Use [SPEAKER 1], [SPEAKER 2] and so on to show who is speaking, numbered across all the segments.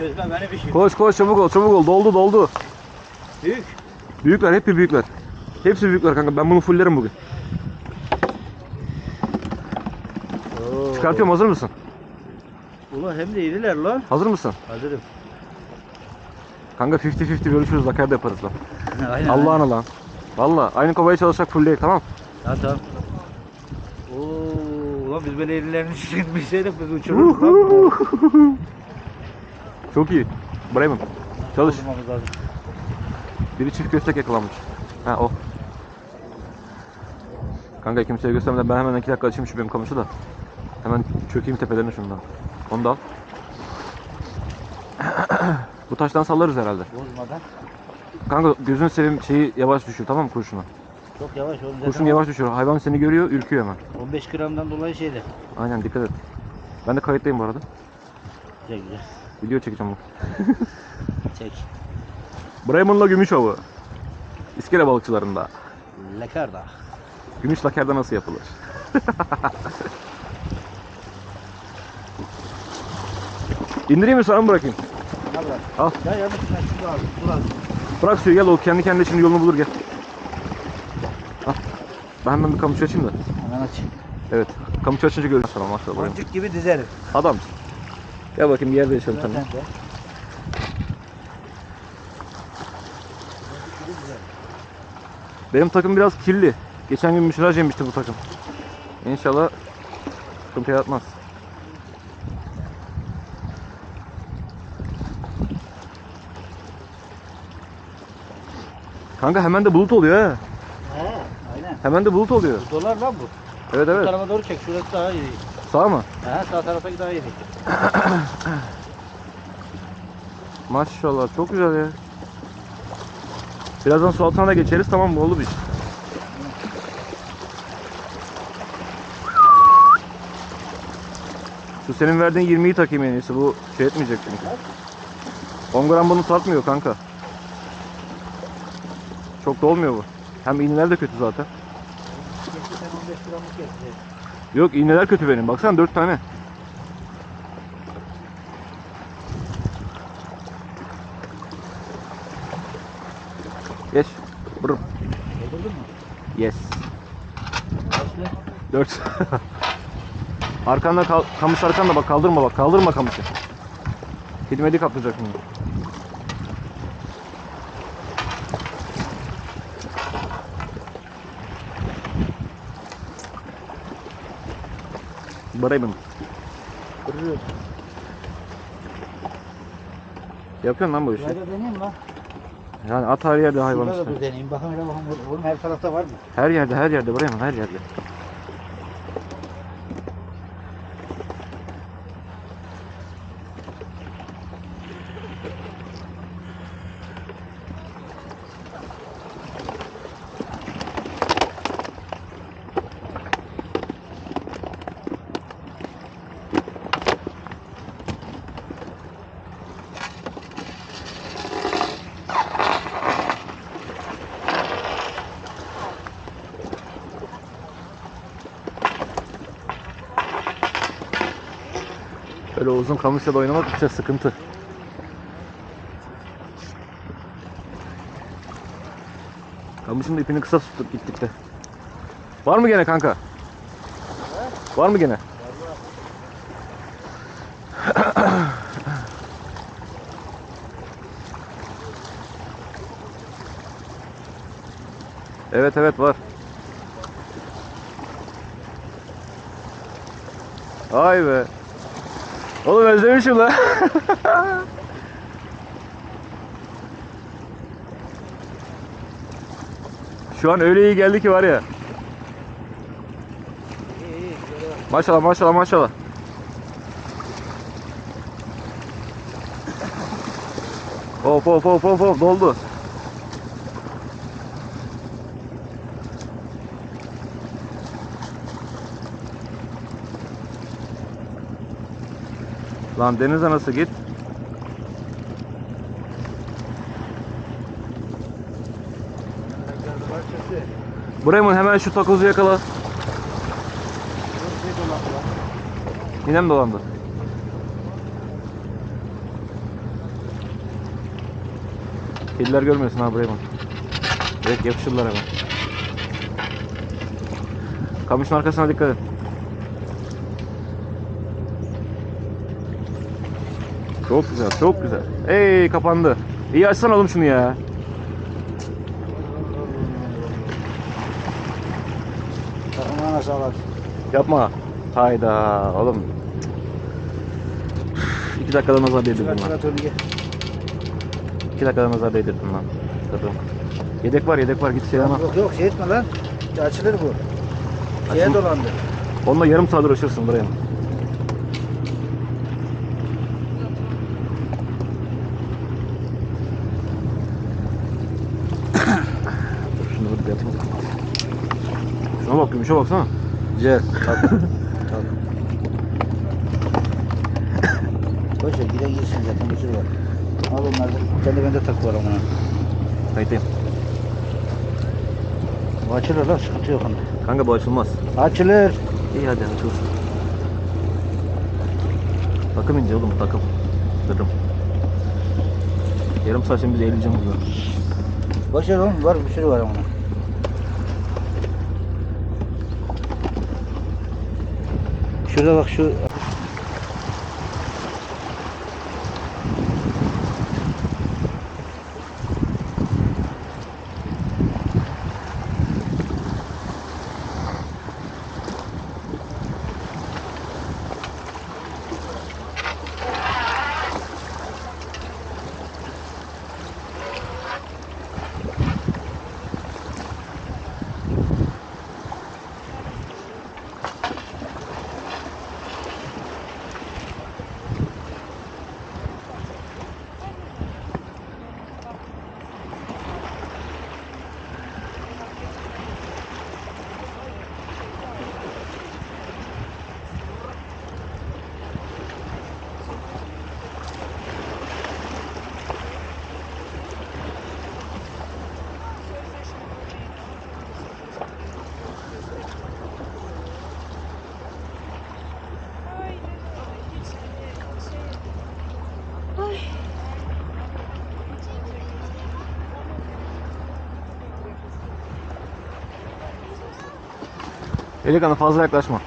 [SPEAKER 1] çözme beni bir şey.
[SPEAKER 2] Koş koş çabuk ol çabuk ol. Doldu doldu.
[SPEAKER 1] Büyük.
[SPEAKER 2] Büyükler hep büyükler. Hepsi büyükler kanka. Ben bunu fullerim bugün.
[SPEAKER 1] Oo.
[SPEAKER 2] Çıkartıyorum hazır mısın?
[SPEAKER 1] Ulan hem de iriler lan.
[SPEAKER 2] Hazır mısın?
[SPEAKER 1] Hazırım.
[SPEAKER 2] Kanka 50-50 bölüşürüz. Lakar da yaparız lan.
[SPEAKER 1] aynen.
[SPEAKER 2] Allah'ına lan. Valla aynı kovaya çalışsak fullleyek tamam.
[SPEAKER 1] Tamam tamam. Oo, ulan biz böyle irilerini çıkmışsaydık biz uçururduk lan.
[SPEAKER 2] Çok iyi. Bremen. Çalış. Biri çift köstek yakalanmış. Ha o. Kanka kimseye göstermeden ben hemen iki dakika açayım şu benim kamışı da. Hemen çökeyim tepelerine şundan. Onu da al. Bu taştan sallarız herhalde.
[SPEAKER 1] Bozmadan.
[SPEAKER 2] Kanka gözünü seveyim şeyi yavaş düşür tamam mı kurşunu?
[SPEAKER 1] Çok yavaş oğlum.
[SPEAKER 2] Kurşun yavaş düşür. Hayvan seni görüyor ürküyor hemen.
[SPEAKER 1] 15 gramdan dolayı şeyde.
[SPEAKER 2] Aynen dikkat et. Ben de kayıttayım bu arada.
[SPEAKER 1] Güzel güzel.
[SPEAKER 2] Video çekeceğim bak.
[SPEAKER 1] Çek.
[SPEAKER 2] Bremen'la gümüş avı. İskele balıkçılarında.
[SPEAKER 1] Lekarda.
[SPEAKER 2] Gümüş lakerda nasıl yapılır? İndireyim mi sana mı bırakayım?
[SPEAKER 1] Bırak?
[SPEAKER 2] Al.
[SPEAKER 1] Ya yanlış ben şunu aldım. Dur al.
[SPEAKER 2] Bırak suyu gel o kendi kendine şimdi yolunu bulur gel. Al. Ben hemen bir kamışı açayım da.
[SPEAKER 1] Hemen aç.
[SPEAKER 2] Evet. Kamışı açınca görürüz. Maşallah maşallah.
[SPEAKER 1] Boncuk gibi dizerim.
[SPEAKER 2] Adam. Gel bakayım bir yerde yaşayalım
[SPEAKER 1] dizerim.
[SPEAKER 2] Benim takım biraz kirli. Geçen gün müşraj yemişti bu takım. İnşallah sıkıntı yaratmaz. Kanka hemen de bulut oluyor ha.
[SPEAKER 1] He, aynen.
[SPEAKER 2] Hemen de bulut oluyor.
[SPEAKER 1] Bu dolar lan bu.
[SPEAKER 2] Evet
[SPEAKER 1] Bu
[SPEAKER 2] evet.
[SPEAKER 1] tarafa doğru çek. Şurası daha iyi.
[SPEAKER 2] Sağ mı?
[SPEAKER 1] He, sağ taraftaki daha iyi.
[SPEAKER 2] Maşallah çok güzel ya. Birazdan su altına da geçeriz tamam mı? Oldu bir iş. Şu senin verdiğin 20'yi takayım en iyisi. Bu şey etmeyecek çünkü. 10 gram bunu tartmıyor kanka. Çok da olmuyor bu. Hem iğneler de kötü zaten.
[SPEAKER 1] Geçti sen 15 gramlık geçti.
[SPEAKER 2] Yok iğneler kötü benim. Baksana 4 tane. Geç. Brum.
[SPEAKER 1] Doldurdun mu?
[SPEAKER 2] Yes.
[SPEAKER 1] Kaçlı?
[SPEAKER 2] 4. arkanda kal kamış arkanda bak kaldırma bak kaldırma kamışı. Hilmedi kaplayacak bunu. Bremen.
[SPEAKER 1] Kırıyor.
[SPEAKER 2] Yapıyorsun lan bu işi.
[SPEAKER 1] Lan.
[SPEAKER 2] Yani at her yerde hayvan
[SPEAKER 1] Şurada da
[SPEAKER 2] işte.
[SPEAKER 1] dur deneyeyim. Bakın öyle bakın. Oğlum her tarafta var mı?
[SPEAKER 2] Her yerde her yerde Bremen her yerde. Öyle uzun kamışla da oynamak işte sıkıntı. Kamışın da ipini kısa tuttuk gittik de. Var mı gene kanka? Var mı gene? Evet evet var. Ay be. Oğlum özlemişim lan. Şu an öyle iyi geldi ki var ya. Maşallah maşallah maşallah. Hop hop hop hop hop doldu. Lan deniz anası git. Bremen hemen şu takozu yakala. Yine mi dolandı? Kediler görmesin ha bak. Direkt yapışırlar hemen. Kamışın arkasına dikkat et. Çok güzel, çok güzel. Ey kapandı. İyi açsana oğlum şunu ya.
[SPEAKER 1] Takımına nasıl alalım?
[SPEAKER 2] Yapma. Hayda oğlum. İki dakikada nazar değdirdim lan. İki dakikada nazar değdirdim lan. Kırdım. Yedek var yedek var git şey ama.
[SPEAKER 1] Yok yok şey etme lan. Açılır bu. Şeye
[SPEAKER 2] Açıl-
[SPEAKER 1] dolandı.
[SPEAKER 2] Onunla yarım saat uğraşırsın buraya. Dur şunu bir yapayım. Şuna bak gümüşe baksana.
[SPEAKER 1] Güzel. Tabii. Tabii. Boş ver giden girsin zaten bir sürü var. Al onları da. Sen de bende tak var ama.
[SPEAKER 2] Kayıtayım.
[SPEAKER 1] Bu açılır lan sıkıntı yok onda.
[SPEAKER 2] Kanka bu açılmaz.
[SPEAKER 1] Açılır.
[SPEAKER 2] İyi hadi açılsın. Takım ince oğlum takım. Kırdım. Yarım saat şimdi biz eğileceğim burada.
[SPEAKER 1] Boş ver oğlum var bir sürü var ama. Şurada bak şu
[SPEAKER 2] Elikan'a fazla yaklaşma.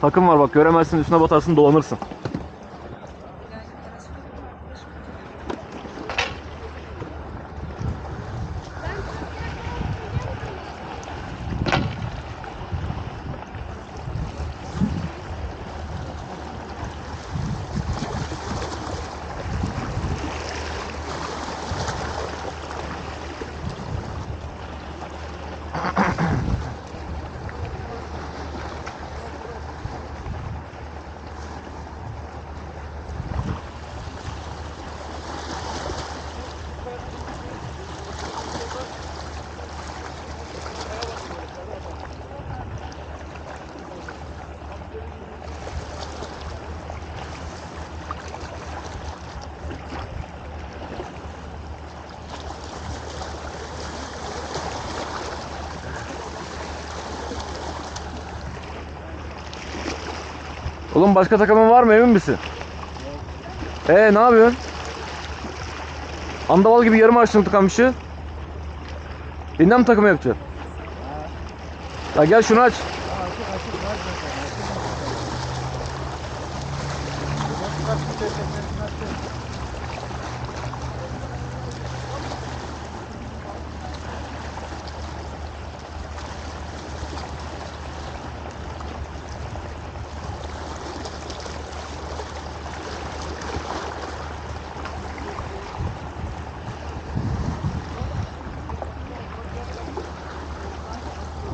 [SPEAKER 2] Takım var bak göremezsin üstüne batarsın dolanırsın. Oğlum başka takımın var mı emin misin? Ee ne yapıyorsun? Andaval gibi yarım açtın tıkamışı. Yeniden mi takımı yapacaksın? Ya gel şunu aç.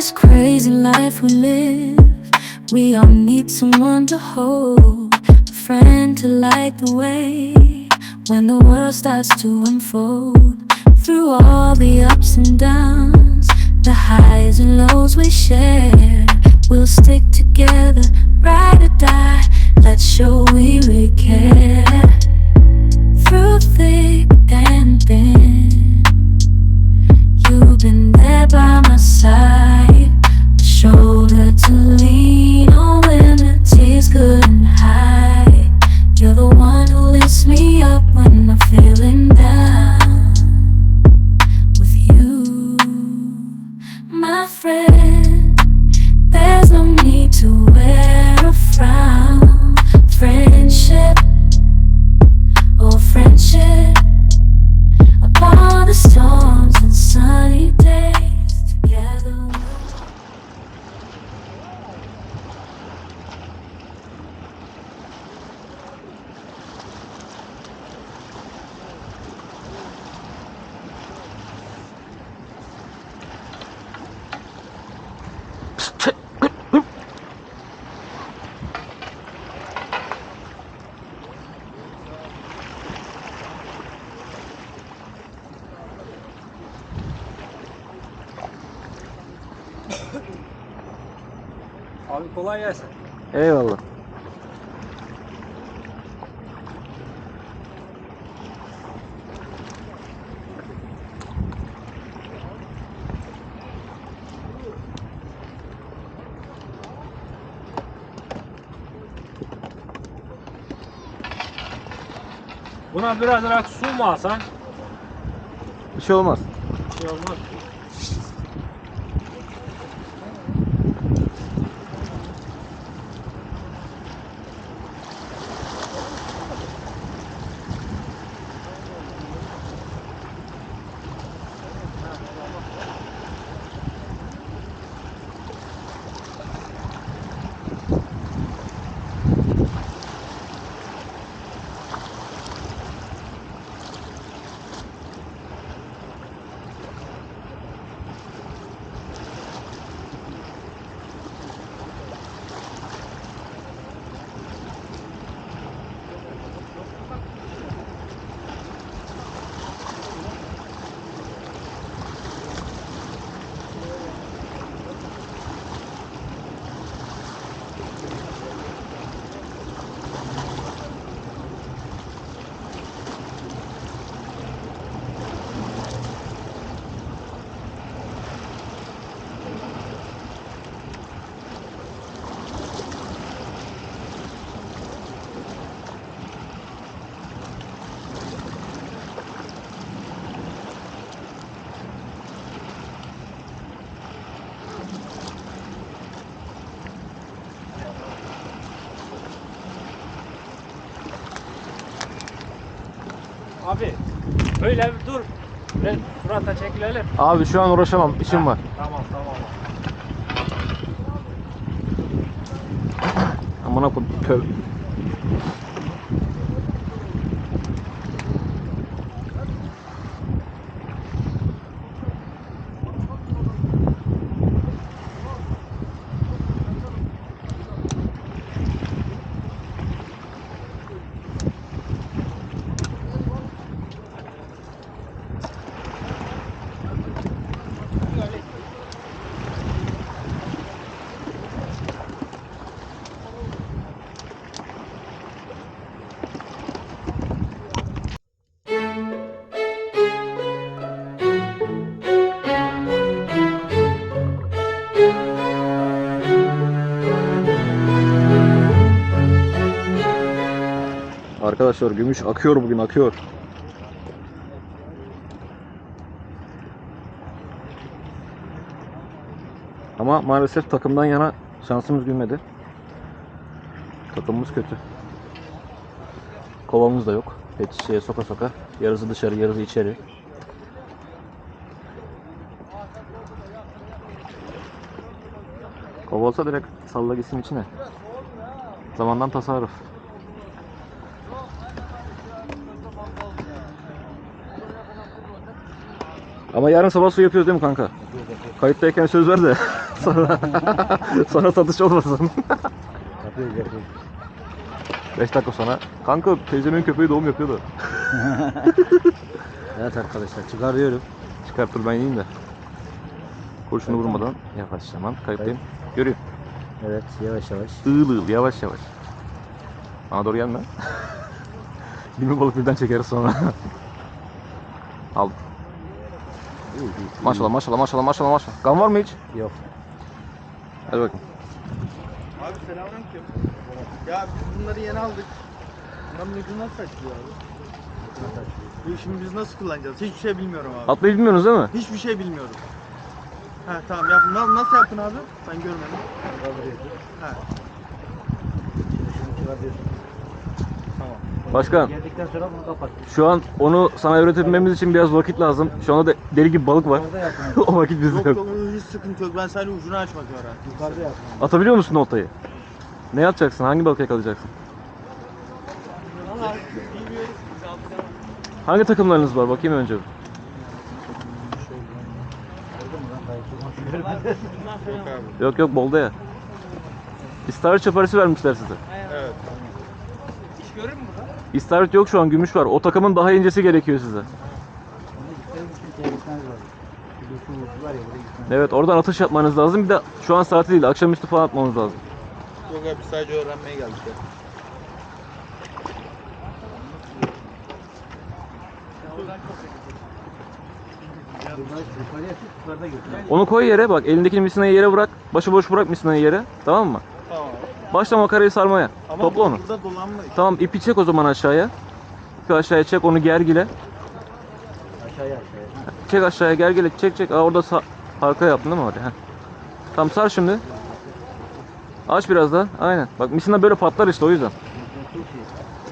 [SPEAKER 3] this crazy life we live, we all need someone to hold, a friend to light the way when the world starts to unfold. Through all the ups and downs, the highs and lows we share, we'll stick together, ride or die. Let's show we really.
[SPEAKER 1] Abi kolay gelsin.
[SPEAKER 2] Eyvallah.
[SPEAKER 1] Buna biraz su mu alsan?
[SPEAKER 2] Bir şey olmaz.
[SPEAKER 1] Bir şey olmaz. Abi öyle bir dur. Ben surata çekilelim.
[SPEAKER 2] Abi şu an uğraşamam. işim var.
[SPEAKER 1] Tamam tamam.
[SPEAKER 2] Amına koyayım. arkadaşlar. Gümüş akıyor bugün akıyor. Ama maalesef takımdan yana şansımız gülmedi. Takımımız kötü. Kovamız da yok. Pet soka soka. Yarısı dışarı yarısı içeri. Kova olsa direkt salla gitsin içine. Zamandan tasarruf. Ama yarın sabah su yapıyoruz değil mi kanka? Kayıttayken söz ver de sonra, sonra satış olmasın.
[SPEAKER 1] Yapıyoruz yapıyoruz.
[SPEAKER 2] 5 dakika sonra. Kanka teyzemin köpeği doğum yapıyordu.
[SPEAKER 1] Evet arkadaşlar çıkarıyorum.
[SPEAKER 2] Çıkartır ben yiyeyim de. Kurşunu vurmadan yavaş hemen kayıttayım. Görüyor.
[SPEAKER 1] Evet yavaş yavaş.
[SPEAKER 2] Iğıl ığıl yavaş yavaş. Bana doğru gelme. 20 balık birden çekeriz sonra. Aldım. Maşallah maşallah maşallah maşallah maşallah. Kan var mı hiç?
[SPEAKER 1] Yok.
[SPEAKER 2] Hadi bakayım.
[SPEAKER 4] Abi selamünaleyküm. Ya biz bunları yeni aldık. Bunların ucu nasıl açılıyor abi? Bu işimi biz nasıl kullanacağız? Hiçbir şey bilmiyorum abi.
[SPEAKER 2] Atlayı bilmiyorsunuz değil mi?
[SPEAKER 4] Hiçbir şey bilmiyorum. Ha tamam ya bunlar nasıl yaptın abi? Ben görmedim.
[SPEAKER 1] Kaldırıyorsun.
[SPEAKER 4] Ha
[SPEAKER 1] Şunu çıkartıyorsun.
[SPEAKER 4] tamam.
[SPEAKER 2] Başkan
[SPEAKER 1] Geldikten sonra bunu kapat.
[SPEAKER 2] şu an onu sana öğretebilmemiz için biraz vakit lazım. Şu anda da deli gibi balık var. O vakit bizde
[SPEAKER 4] Yok
[SPEAKER 2] yok.
[SPEAKER 4] yok hiç sıkıntı yok. Ben sadece ucunu açmak öğrendim.
[SPEAKER 1] Yukarıda yapma.
[SPEAKER 2] Atabiliyor musun oltayı? Ne yapacaksın? Hangi balık yakalayacaksın? Hangi takımlarınız var? Bakayım önce.
[SPEAKER 4] Yok.
[SPEAKER 2] Yok bolda ya. İstavrit çaparısı vermişler size.
[SPEAKER 4] Evet. İş görür mü?
[SPEAKER 2] İstavrit yok şu an gümüş var. O takımın daha incesi gerekiyor size. Evet oradan atış yapmanız lazım. Bir de şu an saati değil. Akşamüstü falan atmanız lazım.
[SPEAKER 4] Yok abi sadece öğrenmeye geldik ya.
[SPEAKER 2] Onu koy yere bak. Elindeki misinayı yere bırak. Başıboş bırak misinayı yere. Tamam mı? Başla makarayı sarmaya.
[SPEAKER 4] Ama
[SPEAKER 2] Topla onu. Tamam ipi çek o zaman aşağıya. İpi aşağıya çek onu gergile.
[SPEAKER 1] Aşağıya aşağıya.
[SPEAKER 2] Çek aşağıya gergile çek çek. Aa, orada sağ... arka yaptın değil mi oraya? Tamam sar şimdi. Aç biraz daha. Aynen. Bak misina böyle patlar işte o yüzden.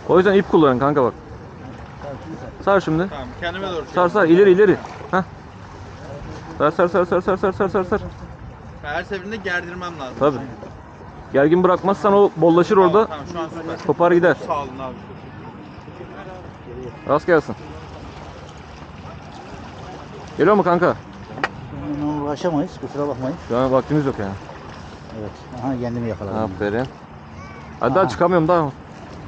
[SPEAKER 2] O yüzden ip kullanın kanka bak. Sar şimdi.
[SPEAKER 4] Tamam kendime doğru.
[SPEAKER 2] Sar sar ileri ileri. Heh. Sar sar sar sar sar sar sar sar.
[SPEAKER 4] Her seferinde gerdirmem lazım.
[SPEAKER 2] Tabii. Gergin bırakmazsan o bollaşır
[SPEAKER 4] Tamam,
[SPEAKER 2] orada.
[SPEAKER 4] Tamam şu an süper.
[SPEAKER 2] Kopar gider.
[SPEAKER 4] Sağ olun abi.
[SPEAKER 2] Rast gelsin. Geliyor mu kanka?
[SPEAKER 1] Onunla uğraşamayız kusura bakmayın.
[SPEAKER 2] Şu an vaktimiz yok yani.
[SPEAKER 1] Evet. Aha kendimi yakaladım.
[SPEAKER 2] Aferin. Hadi daha
[SPEAKER 1] Aha.
[SPEAKER 2] çıkamıyorum daha.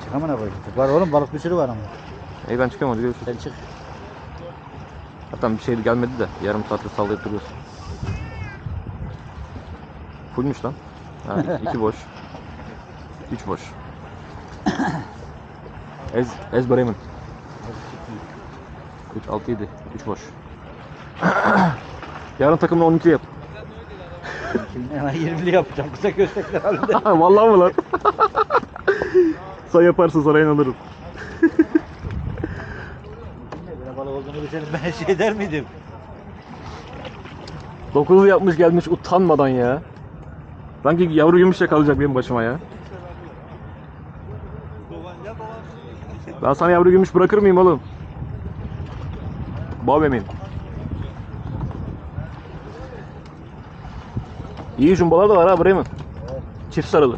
[SPEAKER 1] Çıkamana koy. Var oğlum balık bir sürü var ama.
[SPEAKER 2] İyi ben çıkıyorum hadi görüşürüz.
[SPEAKER 1] Sen çık.
[SPEAKER 2] Zaten bir şey gelmedi de yarım saattir sallayıp duruyorsun. Fullmüş lan. Ha, iki boş. Üç boş. Ez, Ez Bremen. 3, 6, 7. 3 boş. Yarın takımını 12 yap.
[SPEAKER 1] Hemen 20'li yapacağım. Kısa köstekler halinde.
[SPEAKER 2] Vallahi mı lan? Sen yaparsın sana inanırım.
[SPEAKER 1] Böyle balık olduğunu bilseydim ben şey der miydim?
[SPEAKER 2] 9'u yapmış gelmiş utanmadan ya. Sanki yavru gümüş yakalayacak benim başıma ya. Ben sana yavru gümüş bırakır mıyım oğlum? Bab emin. İyi jumbalar da var ha buraya mı? Çift sarılı.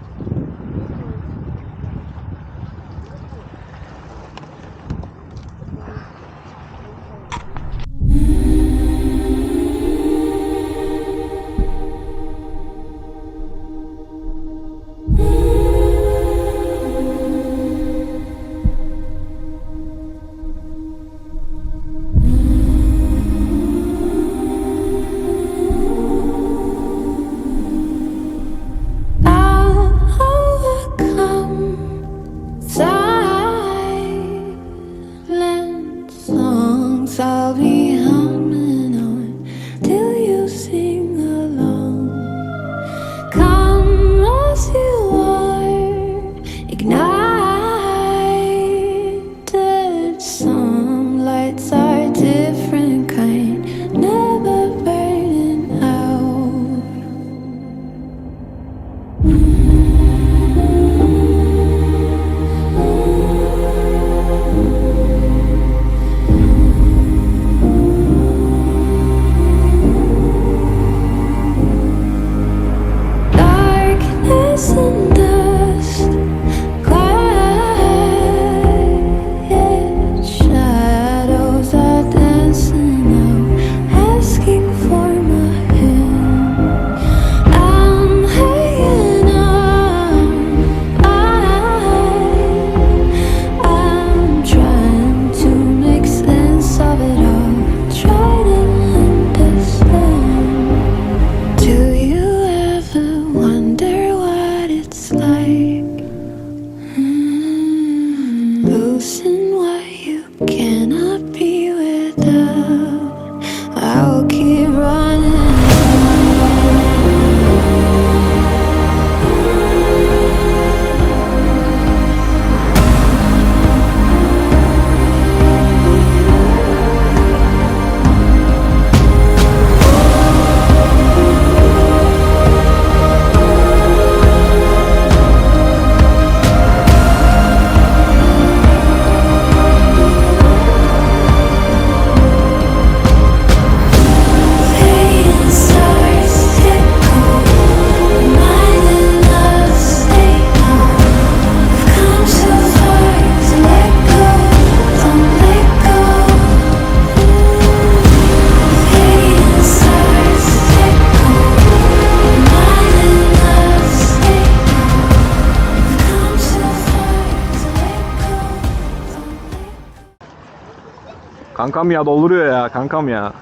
[SPEAKER 2] Kankam ya dolduruyor ya kankam ya.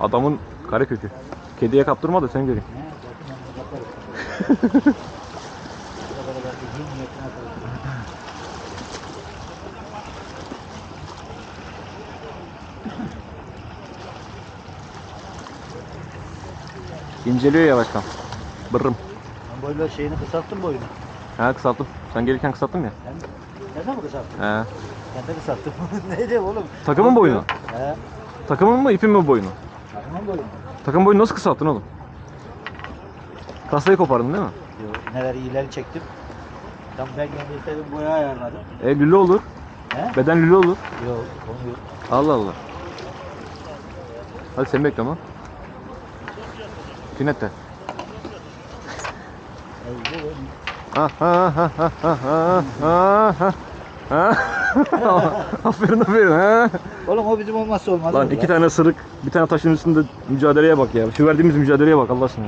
[SPEAKER 2] Adamın kare kökü. Kediye kaptırma da sen göreyim. İnceliyor yavaştan. Bırrım.
[SPEAKER 1] Ben böyle şeyini kısalttım boyunu.
[SPEAKER 2] Ha kısalttım. Sen gelirken kısalttım ya.
[SPEAKER 1] Sen, sen de mi kısalttın?
[SPEAKER 2] He.
[SPEAKER 1] Ben de kısalttım. Neydi oğlum?
[SPEAKER 2] Takımın boyunu.
[SPEAKER 1] He.
[SPEAKER 2] Takımın mı ipin mi boyunu?
[SPEAKER 1] Takımın boyunu.
[SPEAKER 2] Takım boyunu nasıl kısalttın oğlum? Kasayı kopardın değil mi?
[SPEAKER 1] Yo, neler iyileri çektim. Tam ben istediğim boya ayarladım.
[SPEAKER 2] E lüle olur.
[SPEAKER 1] He?
[SPEAKER 2] Beden lüle olur.
[SPEAKER 1] Yok, onu yok.
[SPEAKER 2] Allah Allah. Hadi sen bekle ama. Sünnet de.
[SPEAKER 1] Ey, bu-
[SPEAKER 2] Ha ha ha ha ha ha ha ha. Ha. aferin aferin ha.
[SPEAKER 1] Oğlum o bizim olmazsa olmaz.
[SPEAKER 2] Lan iki tane sırık, bir tane taşın üstünde mücadeleye bak ya. Şu verdiğimiz mücadeleye bak Allah aşkına.